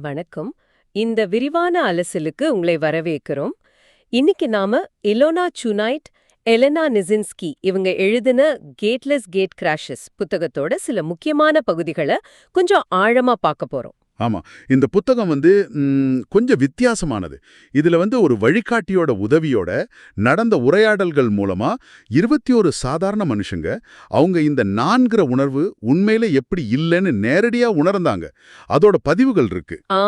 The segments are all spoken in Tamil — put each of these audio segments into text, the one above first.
வணக்கம். இந்த விரிவான அலசலுக்கு உங்களை வரவேற்கிறோம். இன்னைக்கு நாம இலோனா சுனைட் எலனா நிசின்ஸ்கி இவங்க எழுதின கேட்லெஸ் கேட் கிராஷஸ் புத்தகத்தோட சில முக்கியமான பகுதிகளை கொஞ்சம் ஆழமா பார்க்க போறோம். ஆமா. இந்த புத்தகம் வந்து கொஞ்சம் வித்தியாசமானது. இதுல வந்து ஒரு வழிகாட்டியோட உதவியோட நடந்த உரையாடல்கள் மூலமா இருபத்தி ஒரு சாதாரண மனுஷங்க அவங்க இந்த நான்கிற உணர்வு உண்மையில எப்படி இல்லைன்னு நேரடியா உணர்ந்தாங்க. அதோட பதிவுகள் இருக்கு. ஆ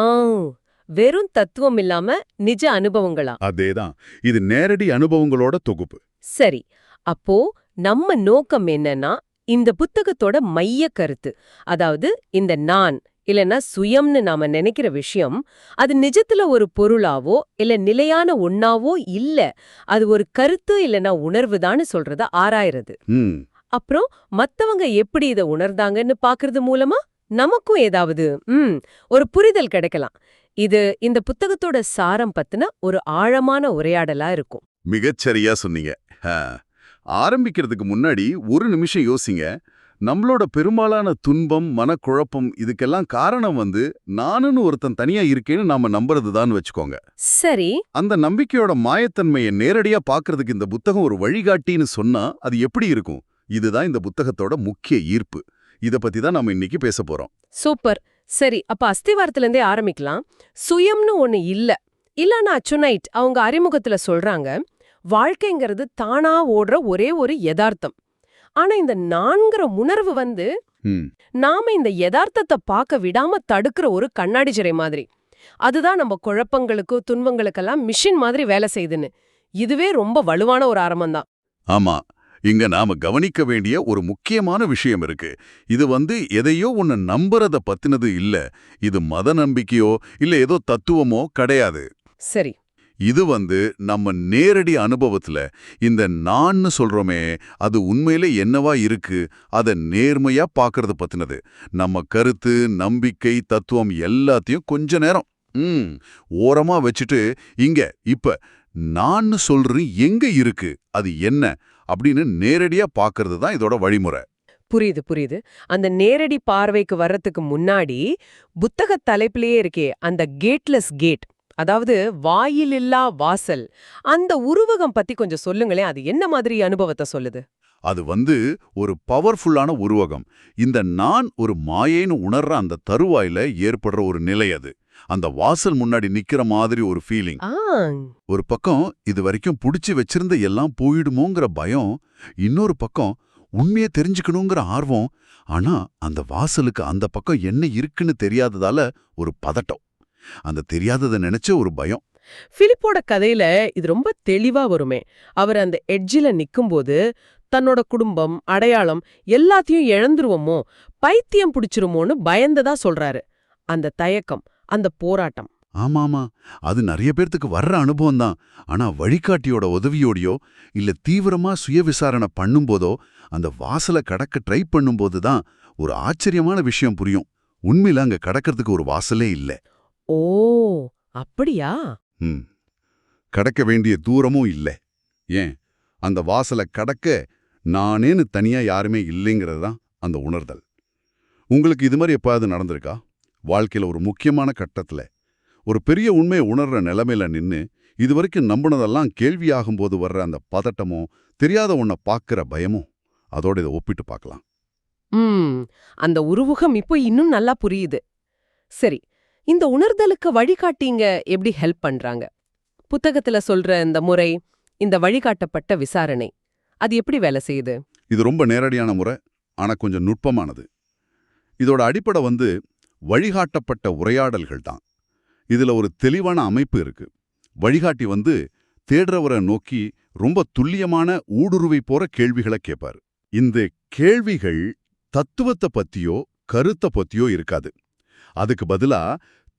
வெறும் தத்துவம் இல்லாம நிஜ அனுபவங்களா? அதேதான். இது நேரடி அனுபவங்களோட தொகுப்பு. சரி. அப்போ நம்ம நோக்கம் என்னன்னா இந்த புத்தகத்தோட மைய கருத்து. அதாவது இந்த நான் இல்லனா சுயம்னு நாம நினைக்கிற விஷயம் அது நிஜத்துல ஒரு பொருளாவோ இல்ல நிலையான ஒண்ணாவோ இல்ல அது ஒரு கருத்து இல்லனா உணர்வுதான்னு சொல்றத ஆராயறது. அப்புறம் மத்தவங்க எப்படி இத உணர்ந்தாங்கன்னு பாக்குறது மூலமா நமக்கும் ஏதாவது ம் ஒரு புரிதல் கிடைக்கலாம். இது இந்த புத்தகத்தோட சாரம் பத்தின ஒரு ஆழமான உரையாடலா இருக்கும். மிகச்சரியா சொன்னீங்க. ஆரம்பிக்கிறதுக்கு முன்னாடி ஒரு நிமிஷம் யோசிங்க. நம்மளோட பெரும்பாலான துன்பம் மனக்குழப்பம் இதுக்கெல்லாம் காரணம் வந்து நானுன்னு ஒருத்தன் தனியா இருக்கேன்னு நாம நம்புறதுதான் வச்சுக்கோங்க. சரி. அந்த நம்பிக்கையோட மாயத்தன்மையை நேரடியா பார்க்கறதுக்கு இந்த புத்தகம் ஒரு வழிகாட்டின்னு சொன்னா அது எப்படி இருக்கும்? இதுதான் இந்த புத்தகத்தோட முக்கிய ஈர்ப்பு. இத பத்தி தான் நாம இன்னைக்கு பேச போறோம். சூப்பர். சரி அப்ப அஸ்திவாரத்துல இருந்தே ஆரம்பிக்கலாம். சுயம்னு ஒண்ணு இல்ல. இல்லனா அச்சுனைட் அவங்க அறிமுகத்துல சொல்றாங்க வாழ்க்கைங்கிறது தானா ஓடுற ஒரே ஒரு யதார்த்தம். ஆனா இந்த நான்கிற உணர்வு வந்து நாம இந்த யதார்த்தத்தை பார்க்க விடாம தடுக்கிற ஒரு கண்ணாடி சிறை மாதிரி. அதுதான் நம்ம குழப்பங்களுக்கு துன்பங்களுக்கெல்லாம் மிஷின் மாதிரி வேலை செய்யுதுன்னு இதுவே ரொம்ப வலுவான ஒரு ஆரம்பம்தான் ஆமா. இங்க நாம கவனிக்க வேண்டிய ஒரு முக்கியமான விஷயம் இருக்கு. இது வந்து எதையோ ஒன்னு நம்புறத பத்தினது இல்ல. இது மத நம்பிக்கையோ இல்ல ஏதோ தத்துவமோ கிடையாது. சரி. இது வந்து நம்ம நேரடி அனுபவத்துல இந்த நான்னு சொல்றோமே அது உண்மையில என்னவா இருக்கு அத நேர்மையா பார்க்கறது பத்தினது. நம்ம கருத்து நம்பிக்கை தத்துவம் எல்லாத்தையும் கொஞ்ச நேரம் ம் ஓரமா வச்சுட்டு இங்க இப்ப நான்னு சொல்றது எங்க இருக்கு அது என்ன அப்படின்னு நேரடியா பார்க்கறது தான் இதோட வழிமுறை. புரியுது புரியுது. அந்த நேரடி பார்வைக்கு வர்றதுக்கு முன்னாடி புத்தக தலைப்பிலேயே இருக்கே அந்த கேட்லெஸ் கேட். அதாவது வாயிலில்லா வாசல். அந்த உருவகம் பத்தி கொஞ்சம் சொல்லுங்களேன். அது என்ன மாதிரி அனுபவத்தை சொல்லுது? அது வந்து ஒரு பவர்ஃபுல்லான உருவகம். இந்த நான் ஒரு மாயேன்னு உணர்ற அந்த தருவாயில ஏற்படுற ஒரு நிலை அது. அந்த வாசல் முன்னாடி நிக்கிற மாதிரி ஒரு ஃபீலிங் ஒரு பக்கம் இது வரைக்கும் புடிச்சு வச்சிருந்த எல்லாம் போயிடுமோங்கிற பயம் இன்னொரு பக்கம் உண்மையை தெரிஞ்சுக்கணுங்கிற ஆர்வம். ஆனா அந்த வாசலுக்கு அந்த பக்கம் என்ன இருக்குன்னு தெரியாததால ஒரு பதட்டம். அந்த தெரியாததை நினைச்ச ஒரு பயம். பிலிப்போட கதையில இது ரொம்ப தெளிவா வருமே. அவர் அந்த எட்ஜில நிக்கும்போது தன்னோட குடும்பம் அடையாளம் எல்லாத்தையும் இழந்துருவோமோ பைத்தியம் பிடிச்சிருமோன்னு பயந்ததா சொல்றாரு. அந்த தயக்கம் அந்த போராட்டம். ஆமாமா அது நிறைய பேர்த்துக்கு வர்ற அனுபவம் தான் ஆனா வழிகாட்டியோட உதவியோடையோ இல்ல தீவிரமா சுய விசாரணை பண்ணும்போதோ அந்த வாசலை கடக்க ட்ரை பண்ணும்போது தான் ஒரு ஆச்சரியமான விஷயம் புரியும். உண்மையில அங்க கடக்கிறதுக்கு ஒரு வாசலே இல்ல. ஓ அப்படியா? ம். கடக்க வேண்டிய தூரமும் இல்ல. ஏன்? அந்த வாசலை கடக்க நானேன்னு தனியா யாருமே இல்லைங்கிறது தான் அந்த உணர்தல். உங்களுக்கு இது மாதிரி எப்பாவது நடந்திருக்கா? வாழ்க்கையில ஒரு முக்கியமான கட்டத்துல. ஒரு பெரிய உண்மையை உணர்ற நிலைமையில நின்னு இதுவரைக்கும் நம்பினதெல்லாம் கேள்வியாகும்போது வர்ற அந்த பதட்டமோ தெரியாத ஒன்ன பார்க்கிற பயமோ அதோட இதை ஒப்பிட்டு பார்க்கலாம் ம். அந்த உருவகம் இப்போ இன்னும் நல்லா புரியுது. சரி இந்த உணர்தலுக்கு வழிகாட்டிங்க எப்படி ஹெல்ப் பண்றாங்க? புத்தகத்துல சொல்ற இந்த முறை இந்த வழிகாட்டப்பட்ட விசாரணை அது எப்படி வேலை செய்யுது? இது ரொம்ப நேரடியான முறை ஆனா கொஞ்சம் நுட்பமானது. இதோட அடிப்படை வந்து வழிகாட்டப்பட்ட உரையாடல்கள் தான். இதுல ஒரு தெளிவான அமைப்பு இருக்கு. வழிகாட்டி வந்து தேடுறவரை நோக்கி ரொம்ப துல்லியமான ஊடுருவை போற கேள்விகளை கேட்பார் இந்த கேள்விகள் தத்துவத்தை பத்தியோ கருத்தை பத்தியோ இருக்காது. அதுக்கு பதிலா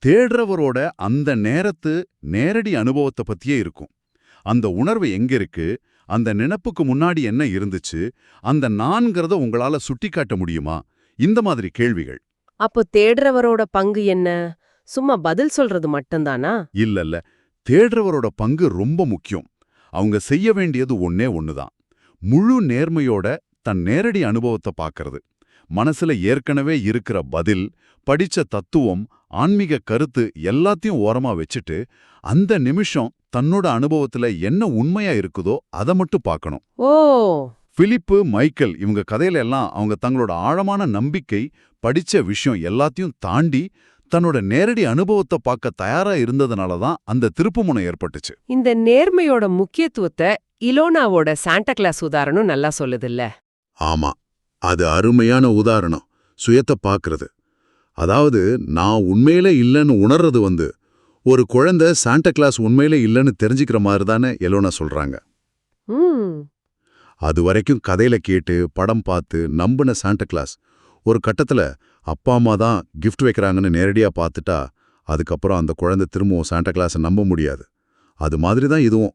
தேடுறவரோட அந்த நேரத்து நேரடி அனுபவத்தை பத்தியே இருக்கும். அந்த உணர்வு எங்க இருக்கு? அந்த நினைப்புக்கு முன்னாடி என்ன இருந்துச்சு? அந்த நான்கிறத உங்களால சுட்டிக்காட்ட முடியுமா? இந்த மாதிரி கேள்விகள். அப்போ தேடுறவரோட பங்கு என்ன? சும்மா பதில் சொல்றது மட்டும்தானா? இல்லல்ல. தேடுறவரோட பங்கு ரொம்ப முக்கியம். அவங்க செய்ய வேண்டியது ஒன்னே ஒண்ணுதான். முழு நேர்மையோட தன் நேரடி அனுபவத்தை பார்க்கறது மனசுல ஏற்கனவே இருக்கிற பதில் படிச்ச தத்துவம் ஆன்மீக கருத்து எல்லாத்தையும் ஓரமா வச்சுட்டு அந்த நிமிஷம் தன்னோட அனுபவத்துல என்ன உண்மையா இருக்குதோ அதை மட்டும் பார்க்கணும். ஓ! பிலிப்பு மைக்கேல் இவங்க கதையில எல்லாம் அவங்க தங்களோட ஆழமான நம்பிக்கை படிச்ச விஷயம் எல்லாத்தையும் தாண்டி தன்னோட நேரடி அனுபவத்தை பார்க்க தயாரா இருந்ததுனால தான் அந்த திருப்புமுனை ஏற்பட்டுச்சு. இந்த நேர்மையோட முக்கியத்துவத்தை இலோனாவோட சாண்டா கிளாஸ் உதாரணம் நல்லா சொல்லுதுல்ல. ஆமா. அது அருமையான உதாரணம். சுயத்தை பார்க்கறது. அதாவது நான் உண்மையில இல்லைன்னு உணர்றது வந்து ஒரு குழந்தை சாண்டா கிளாஸ் உண்மையில இல்லைன்னு தெரிஞ்சுக்கிற மாதிரி தானே எலோனா சொல்றாங்க. அது வரைக்கும் கதையில கேட்டு படம் பார்த்து நம்பின சாண்டா கிளாஸ் ஒரு கட்டத்துல அப்பா அம்மா தான் கிஃப்ட் வைக்கிறாங்கன்னு நேரடியா பார்த்துட்டா அதுக்கப்புறம் அந்த குழந்தை திரும்பவும் சாண்டா கிளாஸை நம்ப முடியாது. அது மாதிரி தான் இதுவும்.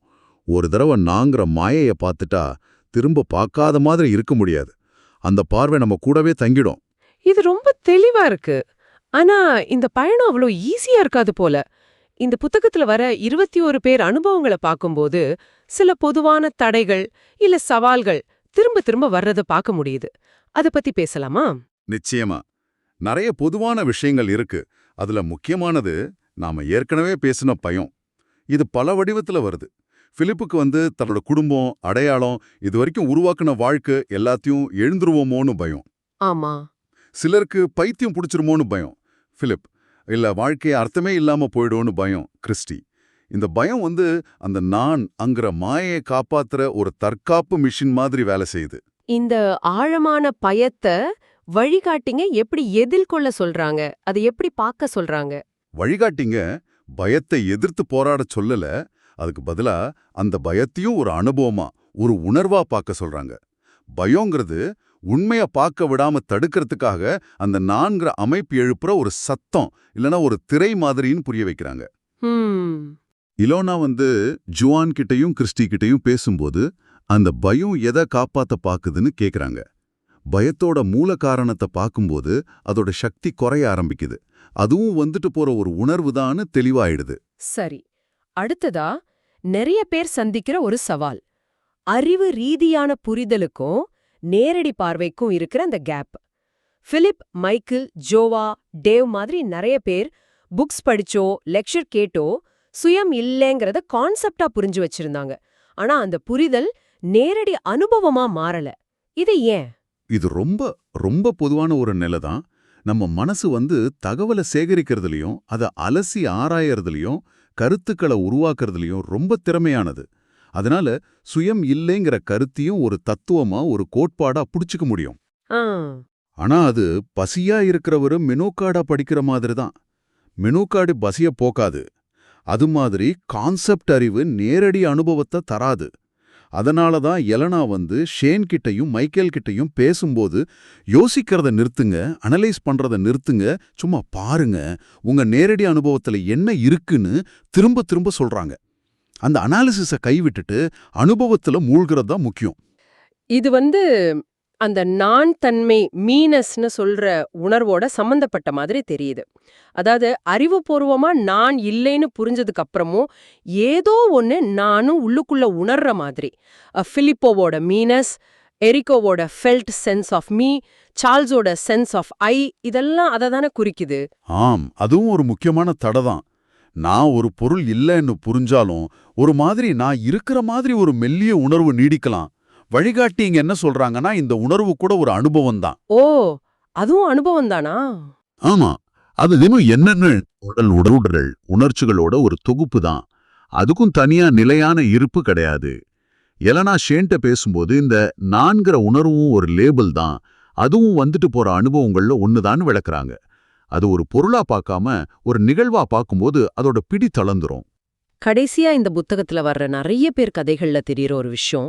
ஒரு தடவை நாங்கிற மாயைய பார்த்துட்டா திரும்ப பார்க்காத மாதிரி இருக்க முடியாது. அந்த பார்வை நம்ம கூடவே தங்கிடும். இது ரொம்ப தெளிவா இருக்கு. ஆனா இந்த பயணம் அவ்வளோ ஈஸியா இருக்காது போல. இந்த புத்தகத்துல வர இருபத்தி ஒரு பேர் அனுபவங்களை பார்க்கும்போது சில பொதுவான தடைகள் இல்ல சவால்கள் திரும்ப திரும்ப வர்றத பார்க்க முடியுது. அத பத்தி பேசலாமா? நிச்சயமா. நிறைய பொதுவான விஷயங்கள் இருக்கு. அதுல முக்கியமானது நாம ஏற்கனவே பேசின பயம். இது பல வடிவத்துல வருது. பிலிப்புக்கு வந்து தன்னோட குடும்பம் அடையாளம் இது வரைக்கும் உருவாக்குன வாழ்க்கை எல்லாத்தையும் எழுந்துருவோமோன்னு பயம். ஆமா. சிலருக்கு பைத்தியம் பிடிச்சிருமோன்னு பயம் பிலிப். இல்ல வாழ்க்கைய அர்த்தமே இல்லாம போயிடும்னு பயம் கிறிஸ்டி. இந்த பயம் வந்து அந்த நான் அங்கிற மாயையை காப்பாத்துற ஒரு தற்காப்பு மிஷின் மாதிரி வேலை செய்யுது. இந்த ஆழமான பயத்தை வழிகாட்டிங்க எப்படி எதிர்கொள்ள சொல்றாங்க? அதை எப்படி பார்க்க சொல்றாங்க? வழிகாட்டிங்க பயத்தை எதிர்த்து போராடச் சொல்லல அதுக்கு பதிலா அந்த பயத்தையும் ஒரு அனுபவமா ஒரு உணர்வா பார்க்க சொல்றாங்க. பயங்கிறது உண்மைய பார்க்க விடாம தடுக்கிறதுக்காக அந்த நான்கிற அமைப்பு எழுப்புற ஒரு சத்தம் இல்லனா ஒரு திரை மாதிரின்னு புரிய வைக்கிறாங்க. இலோனா வந்து ஜுவான் கிட்டயும் கிறிஸ்டி கிட்டயும் பேசும்போது அந்த பயம் எதை காப்பாத்த பாக்குதுன்னு கேக்குறாங்க. பயத்தோட மூல காரணத்தை பார்க்கும்போது அதோட சக்தி குறைய ஆரம்பிக்குது. அதுவும் வந்துட்டு போற ஒரு உணர்வு தான் தெளிவாயிடுது. சரி. அடுத்ததா நிறைய பேர் சந்திக்கிற ஒரு சவால். அறிவு ரீதியான புரிதலுக்கும் நேரடி பார்வைக்கும் இருக்கிற அந்த gap Philip Michael Joao Dave மாதிரி நிறைய பேர் புக்ஸ் படிச்சோ லெக்சர் கேட்டோ சுயம் இல்லைங்கிறத கான்செப்டா புரிஞ்சு வச்சிருந்தாங்க. ஆனா அந்த புரிதல் நேரடி அனுபவமா மாறல. இது ஏன்? இது ரொம்ப ரொம்ப பொதுவான ஒரு நிலை தான். நம்ம மனசு வந்து தகவலை சேகரிக்கிறதுலயும் அதை அலசி ஆராயறதுலயும் கருத்துக்களை உருவாக்குறதுலயும் ரொம்ப திறமையானது. அதனால சுயம் இல்லைங்கிற கருத்தையும் ஒரு தத்துவமா ஒரு கோட்பாடா புடிச்சுக்க முடியும். ஆனா அது பசியா இருக்கிறவரு மெனூக்கார்டா படிக்கிற மாதிரி தான். மெனூக்கார்டு பசிய போக்காது. அது மாதிரி கான்செப்ட் அறிவு நேரடி அனுபவத்தை தராது. அதனால தான் எலனா வந்து ஷேன் கிட்டயும் மைக்கேல் கிட்டயும் பேசும்போது யோசிக்கிறத நிறுத்துங்க அனலைஸ் பண்றத நிறுத்துங்க சும்மா பாருங்க உங்க நேரடி அனுபவத்துல என்ன இருக்குன்னு திரும்ப திரும்ப சொல்றாங்க. அந்த அனாலிசிஸை கைவிட்டுட்டு அனுபவத்துல மூழ்கிறது தான் முக்கியம். இது வந்து அந்த நான் தன்மை மீனஸ்னு சொல்ற உணர்வோட சம்பந்தப்பட்ட மாதிரி தெரியுது. அதாவது அறிவுபூர்வமா நான் இல்லைன்னு புரிஞ்சதுக்கு அப்புறமும் ஏதோ ஒன்னு நானும் உள்ளுக்குள்ள உணர்ற மாதிரி. ஃபிலிப்போவோட மீனஸ் எரிக்கோவோட ஃபெல்ட் சென்ஸ் ஆஃப் மீ சார்ல்ஸோட சென்ஸ் ஆஃப் ஐ இதெல்லாம் அதை தானே குறிக்குது. ஆம் அதுவும் ஒரு முக்கியமான தடை தான். நான் ஒரு பொருள் இல்லைன்னு புரிஞ்சாலும் ஒரு மாதிரி நான் இருக்கிற மாதிரி ஒரு மெல்லிய உணர்வு நீடிக்கலாம். வழிகாட்டி இங்க என்ன சொல்றாங்கன்னா இந்த உணர்வு கூட ஒரு அனுபவம் தான். ஓ அதுவும் அனுபவம் தானா? ஆமா அது தினம் என்னென்ன உடல் உடலுடல் உணர்ச்சிகளோட ஒரு தொகுப்பு தான். அதுக்கும் தனியா நிலையான இருப்பு கிடையாது. எலனா ஷேன்ட்ட பேசும்போது இந்த நான்கிற உணர்வும் ஒரு லேபிள் தான். அதுவும் வந்துட்டு போற அனுபவங்கள்ல ஒண்ணுதான் விளக்குறாங்க. அது ஒரு பொருளா பார்க்காம ஒரு நிகழ்வா பார்க்கும்போது அதோட பிடி தளர்ந்துரும். கடைசியா இந்த புத்தகத்துல வர்ற நிறைய பேர் கதைகள்ல தெரியற ஒரு விஷயம்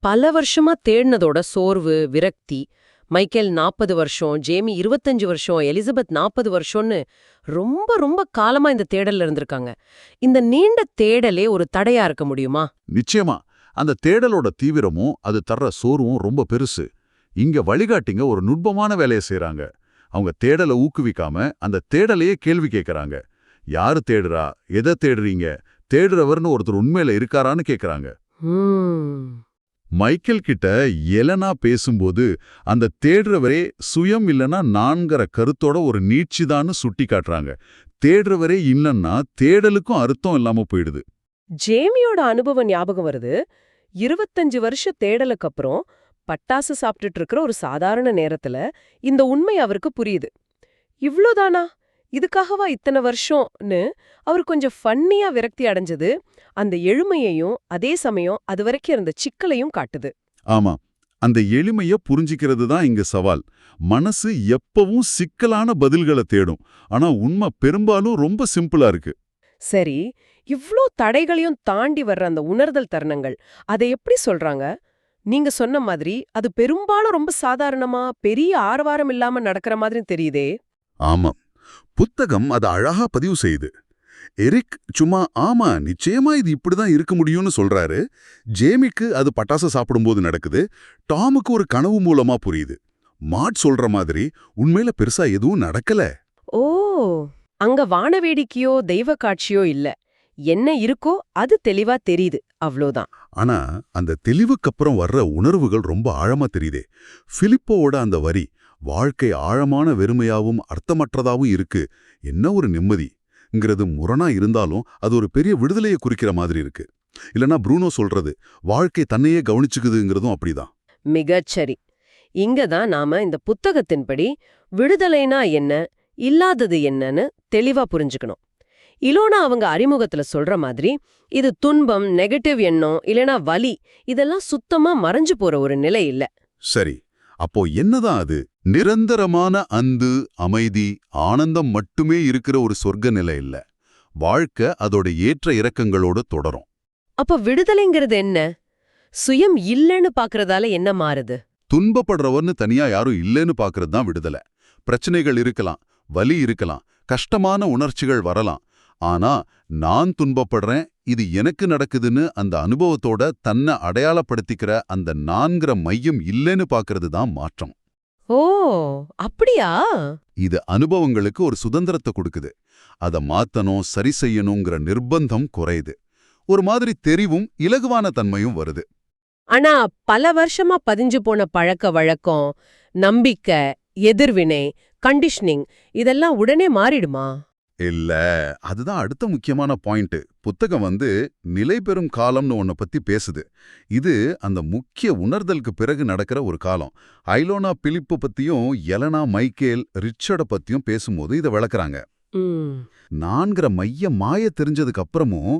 பல வருஷமா தேடினதோட சோர்வு விரக்தி. மைக்கேல் நாற்பது வருஷம் ஜேமி இருபத்தஞ்சு வருஷம் எலிசபெத் நாற்பது வருஷம்னு ரொம்ப ரொம்ப காலமா இந்த தேடல்ல இருந்திருக்காங்க. இந்த நீண்ட தேடலே ஒரு தடையா இருக்க முடியுமா? நிச்சயமா. அந்த தேடலோட தீவிரமும் அது தர்ற சோர்வும் ரொம்ப பெருசு. இங்க வழிகாட்டிங்க ஒரு நுட்பமான வேலையை செய்றாங்க. அவங்க தேடலை ஊக்குவிக்காம அந்த தேடலையே கேள்வி கேட்கறாங்க யாரு தேடுறா? எதை தேடுறீங்க? தேடுறவர்னு ஒருத்தர் உண்மையில இருக்காரான்னு கேக்குறாங்க. ஹம், மைக்கேல் கிட்ட எலனா பேசும்போது அந்த தேடுறவரே சுயம் இல்லனா நான்கிற கருத்தோட ஒரு நீட்சிதான்னு சுட்டி காட்டுறாங்க தேடுறவரே இல்லன்னா தேடலுக்கும் அர்த்தம் இல்லாம போயிடுது. ஜேமியோட அனுபவம் ஞாபகம் வருது. இருபத்தஞ்சு வருஷ தேடலுக்கு அப்புறம் பட்டாசு சாப்பிட்டுட்டு இருக்கிற ஒரு சாதாரண நேரத்துல இந்த உண்மை அவருக்கு புரியுது. இவ்ளோதானா? இதுக்காகவா இத்தனை வருஷம்னு அவர் கொஞ்சம் ஃபன்னியா விரக்தி அடைஞ்சது அந்த எழுமையையும் அதே சமயம் அது வரைக்கும் இருந்த சிக்கலையும் காட்டுது. ஆமா அந்த எளிமைய புரிஞ்சிக்கிறது தான் இங்க சவால். மனசு எப்பவும் சிக்கலான பதில்களை தேடும். ஆனா உண்மை பெரும்பாலும் ரொம்ப சிம்பிளா இருக்கு. சரி இவ்ளோ தடைகளையும் தாண்டி வர்ற அந்த உணர்தல் தருணங்கள் அதை எப்படி சொல்றாங்க? நீங்க சொன்ன மாதிரி அது பெரும்பாலும் ரொம்ப சாதாரணமா பெரிய ஆரவாரம் இல்லாம நடக்கிற மாதிரி தெரியுதே. ஆமா. புத்தகம் அதை அழகா பதிவு செய்யுது. எரிக் சும்மா ஆமா நிச்சயமா இது இப்படிதான் இருக்க முடியும்னு சொல்றாரு. ஜேமிக்கு அது பட்டாசு சாப்பிடும்போது நடக்குது. டாமுக்கு ஒரு கனவு மூலமா புரியுது. மாட் சொல்ற மாதிரி உண்மையில பெருசா எதுவும் நடக்கல. ஓ அங்க வானவேடிக்கையோ தெய்வ காட்சியோ இல்ல. என்ன இருக்கோ அது தெளிவா தெரியுது அவ்ளோதான். ஆனா அந்த தெளிவுக்கப்புறம் வர்ற உணர்வுகள் ரொம்ப ஆழமா தெரியுதே. பிலிப்போவோட அந்த வரி வாழ்க்கை ஆழமான வெறுமையாவும் அர்த்தமற்றதாவும் இருக்கு. என்ன ஒரு நிம்மதிங்கிறது முரணா இருந்தாலும் அது ஒரு பெரிய விடுதலையை குறிக்கிற மாதிரி இருக்கு. இல்லனா ப்ரூனோ சொல்றது வாழ்க்கை தன்னையே கவனிச்சுக்குதுங்கிறதும் அப்படிதான். மிகச்சரி. இங்க தான் நாம இந்த புத்தகத்தின்படி விடுதலைனா என்ன இல்லாதது என்னன்னு தெளிவா புரிஞ்சுக்கணும். இலோனா அவங்க அறிமுகத்துல சொல்ற மாதிரி இது துன்பம் நெகட்டிவ் எண்ணம் இல்லனா வலி இதெல்லாம் சுத்தமா மறைஞ்சு போற ஒரு நிலை இல்ல. சரி. அப்போ என்னதான் அது? நிரந்தரமான அந்து அமைதி ஆனந்தம் மட்டுமே இருக்கிற ஒரு சொர்க்க நிலை இல்ல. வாழ்க்கை அதோட ஏற்ற இறக்கங்களோட தொடரும். அப்ப விடுதலைங்கிறது என்ன? சுயம் இல்லைன்னு பாக்குறதால என்ன மாறுது? துன்பப்படுறவர்னு தனியா யாரும் இல்லைன்னு பாக்குறது தான் விடுதலை. பிரச்சனைகள் இருக்கலாம் வலி இருக்கலாம் கஷ்டமான உணர்ச்சிகள் வரலாம். ஆனா நான் துன்பப்படுறேன் இது எனக்கு நடக்குதுன்னு அந்த அனுபவத்தோட தன்னை அடையாளப்படுத்திக்கிற அந்த நான்கிற மையம் இல்லைன்னு பாக்குறது தான் மாற்றம். ஓ அப்படியா? இது அனுபவங்களுக்கு ஒரு சுதந்திரத்தை கொடுக்குது. அத மாத்தணும் சரி செய்யணுங்கிற நிர்பந்தம் குறையுது. ஒரு மாதிரி தெரிவும் இலகுவான தன்மையும் வருது. ஆனா பல வருஷமா பதிஞ்சு போன பழக்க வழக்கம் நம்பிக்கை எதிர்வினை கண்டிஷனிங் இதெல்லாம் உடனே மாறிடுமா? இல்ல அதுதான் அடுத்த முக்கியமான பாயிண்ட் புத்தகம் வந்து நிலை பெறும் காலம்னு ஒன்ன பத்தி பேசுது. இது அந்த முக்கிய உணர்தலுக்கு பிறகு நடக்கிற ஒரு காலம். ஐலோனா பிலிப்பு பத்தியும் எலனா மைக்கேல் ரிச்சர்ட பத்தியும் பேசும்போது இதை விளக்குறாங்க. நான்கிற மைய மாய தெரிஞ்சதுக்கு அப்புறமும்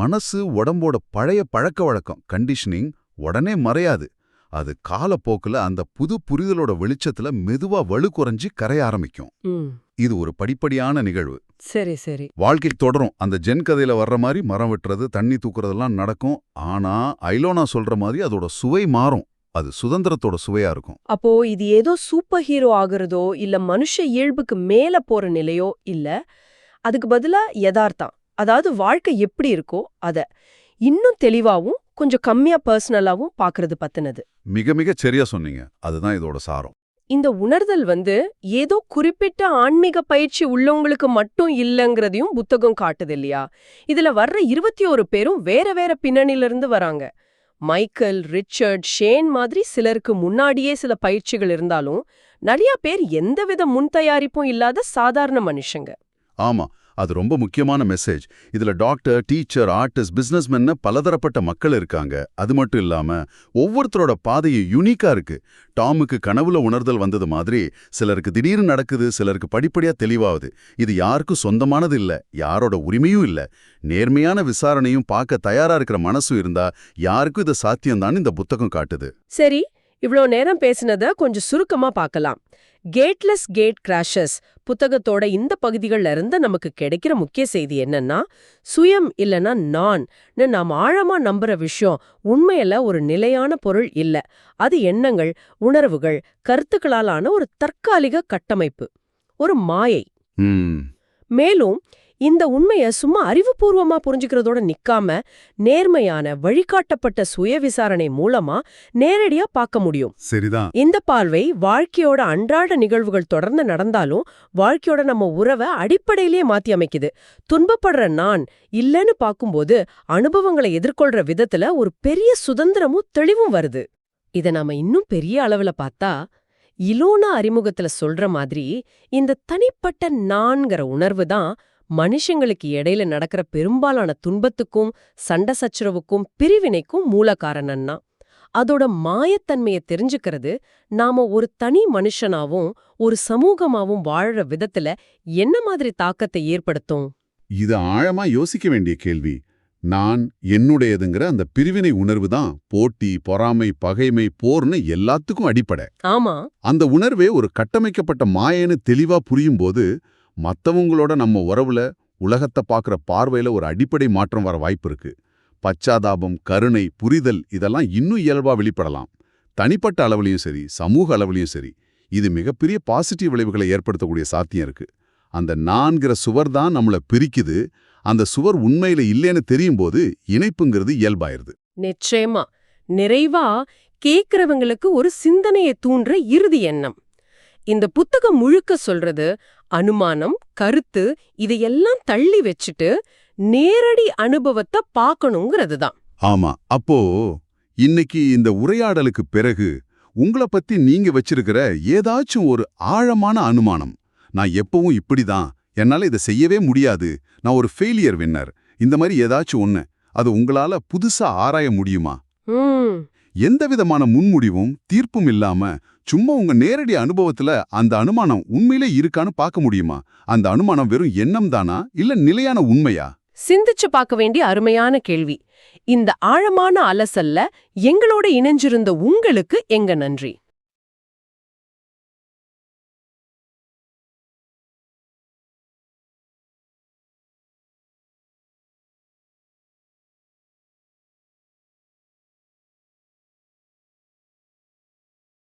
மனசு உடம்போட பழைய பழக்க வழக்கம் கண்டிஷனிங் உடனே மறையாது. அது காலப்போக்குல அந்த புது புரிதலோட வெளிச்சத்துல மெதுவா வலு குறைஞ்சி கரைய ஆரம்பிக்கும். இது ஒரு படிப்படியான நிகழ்வு. சரி சரி. வாழ்க்கை தொடரும். அந்த ஜென் கதையில வர்ற மாதிரி மரம் வெட்டுறது தண்ணி தூக்குறதெல்லாம் நடக்கும். ஆனா ஐலோனா சொல்ற மாதிரி அதோட சுவை மாறும். அது சுதந்திரத்தோட சுவையா இருக்கும். அப்போ இது ஏதோ சூப்பர் ஹீரோ ஆகுறதோ இல்ல மனுஷ இயல்புக்கு மேல போற நிலையோ இல்ல. அதுக்கு பதிலா யதார்த்தம். அதாவது வாழ்க்கை எப்படி இருக்கோ அத. இன்னும் தெளிவாவும் கொஞ்சம் கம்மியா பர்சனலாவும் பாக்குறது பத்தினது. மிக மிக சரியா சொன்னீங்க. அதுதான் இதோட சாரம். இந்த உணர்தல் வந்து ஏதோ குறிப்பிட்ட ஆன்மீக பயிற்சி உள்ளவங்களுக்கு மட்டும் இல்லைங்கிறதையும் புத்தகம் காட்டுது இல்லையா? இதுல வர்ற இருபத்தி ஒரு பேரும் வேற வேற பின்னணியிலிருந்து வராங்க. மைக்கேல் ரிச்சர்ட் ஷேன் மாதிரி சிலருக்கு முன்னாடியே சில பயிற்சிகள் இருந்தாலும் நிறைய பேர் எந்தவித முன் தயாரிப்பும் இல்லாத சாதாரண மனுஷங்க. ஆமா. அது ரொம்ப முக்கியமான மெசேஜ் இதுல டாக்டர் டீச்சர் ஆர்டிஸ்ட் பிசினஸ்மென்னு பலதரப்பட்ட மக்கள் இருக்காங்க. அது மட்டும் இல்லாம ஒவ்வொருத்தரோட பாதையும் யூனிக்கா இருக்கு. டாமுக்கு கனவுல உணர்தல் வந்தது மாதிரி சிலருக்கு திடீர்னு நடக்குது சிலருக்கு படிப்படியா தெளிவாகுது. இது யாருக்கும் சொந்தமானது இல்ல யாரோட உரிமையும் இல்ல. நேர்மையான விசாரணையும் பார்க்க தயாரா இருக்கிற மனசும் இருந்தா யாருக்கும் இது சாத்தியம்தான் இந்த புத்தகம் காட்டுது. சரி இவ்வளோ நேரம் பேசினத கொஞ்சம் சுருக்கமா பார்க்கலாம். கேட்லெஸ் கேட் கிராஷஸ் புத்தகத்தோட இந்த பகுதிகள்ல இருந்து நமக்கு கிடைக்கிற முக்கிய செய்தி என்னன்னா சுயம் இல்லனா நான் நாம் ஆழமா நம்புற விஷயம் உண்மையில ஒரு நிலையான பொருள் இல்ல. அது எண்ணங்கள் உணர்வுகள் கருத்துக்களாலான ஒரு தற்காலிக கட்டமைப்பு ஒரு மாயை. மேலும் இந்த உண்மைய சும்மா அறிவுபூர்வமா புரிஞ்சுக்கிறதோட நிக்காம நேர்மையான வழிகாட்டப்பட்ட சுய விசாரணை மூலமா நேரடியா பார்க்க முடியும். சரிதான். இந்த பார்வை வாழ்க்கையோட அன்றாட நிகழ்வுகள் தொடர்ந்து நடந்தாலும் வாழ்க்கையோட நம்ம உறவை அடிப்படையிலேயே மாத்தி அமைக்குது. துன்பப்படுற நான் இல்லைன்னு பார்க்கும்போது அனுபவங்களை எதிர்கொள்ற விதத்துல ஒரு பெரிய சுதந்திரமும் தெளிவும் வருது. இத நாம இன்னும் பெரிய அளவுல பார்த்தா இலோனா அறிமுகத்துல சொல்ற மாதிரி இந்த தனிப்பட்ட நான்கிற உணர்வு தான் மனுஷங்களுக்கு இடையில நடக்கிற பெரும்பாலான துன்பத்துக்கும் சண்டை சச்சரவுக்கும் பிரிவினைக்கும் மூல காரணம்னா அதோட மாயத்தன்மையை தெரிஞ்சுக்கிறது நாம ஒரு தனி மனுஷனாவும் ஒரு சமூகமாவும் வாழற விதத்துல என்ன மாதிரி தாக்கத்தை ஏற்படுத்தும்? இது ஆழமா யோசிக்க வேண்டிய கேள்வி. நான் என்னுடையதுங்கிற அந்த பிரிவினை உணர்வு தான் போட்டி பொறாமை பகைமை போர்னு எல்லாத்துக்கும் அடிப்படை. ஆமா. அந்த உணர்வே ஒரு கட்டமைக்கப்பட்ட மாயன்னு தெளிவா புரியும் போது மத்தவங்களோட நம்ம உறவுல உலகத்தை பார்க்குற பார்வையில ஒரு அடிப்படை மாற்றம் வர வாய்ப்பு இருக்கு பச்சாதாபம் கருணை புரிதல் இதெல்லாம் இன்னும் இயல்பா வெளிப்படலாம். தனிப்பட்ட அளவுலயும் சரி சமூக அளவுலயும் சரி இது மிகப்பெரிய பாசிட்டிவ் விளைவுகளை ஏற்படுத்தக்கூடிய சாத்தியம் இருக்கு. அந்த நான்கிற சுவர் தான் நம்மள பிரிக்குது. அந்த சுவர் உண்மையில இல்லைன்னு தெரியும் போது இணைப்புங்கிறது இயல்பாயிருது. நிச்சயமா. நிறைவா கேக்குறவங்களுக்கு ஒரு சிந்தனையை தூண்டுற இறுதி எண்ணம். இந்த புத்தகம் முழுக்க சொல்றது அனுமானம் கருத்து இதையெல்லாம் தள்ளி வச்சுட்டு நேரடி அனுபவத்தை பார்க்கணுங்கிறது தான் ஆமா. அப்போ இன்னைக்கு இந்த உரையாடலுக்கு பிறகு உங்கள பத்தி நீங்க வச்சிருக்கிற ஏதாச்சும் ஒரு ஆழமான அனுமானம். நான் எப்பவும் இப்படிதான். என்னால இதை செய்யவே முடியாது. நான் ஒரு ஃபெயிலியர் வின்னர் இந்த மாதிரி ஏதாச்சும் ஒண்ணு. அது உங்களால புதுசா ஆராய முடியுமா? எந்தவிதமான எந்த விதமான முன்முடிவும் தீர்ப்பும் இல்லாம சும்மா உங்க நேரடி அனுபவத்துல அந்த அனுமானம் உண்மையிலே இருக்கான்னு பார்க்க முடியுமா? அந்த அனுமானம் வெறும் எண்ணம் தானா? இல்ல நிலையான உண்மையா? சிந்திச்சு பார்க்க வேண்டிய அருமையான கேள்வி. இந்த ஆழமான அலசல்ல எங்களோட இணைஞ்சிருந்த உங்களுக்கு எங்க நன்றி?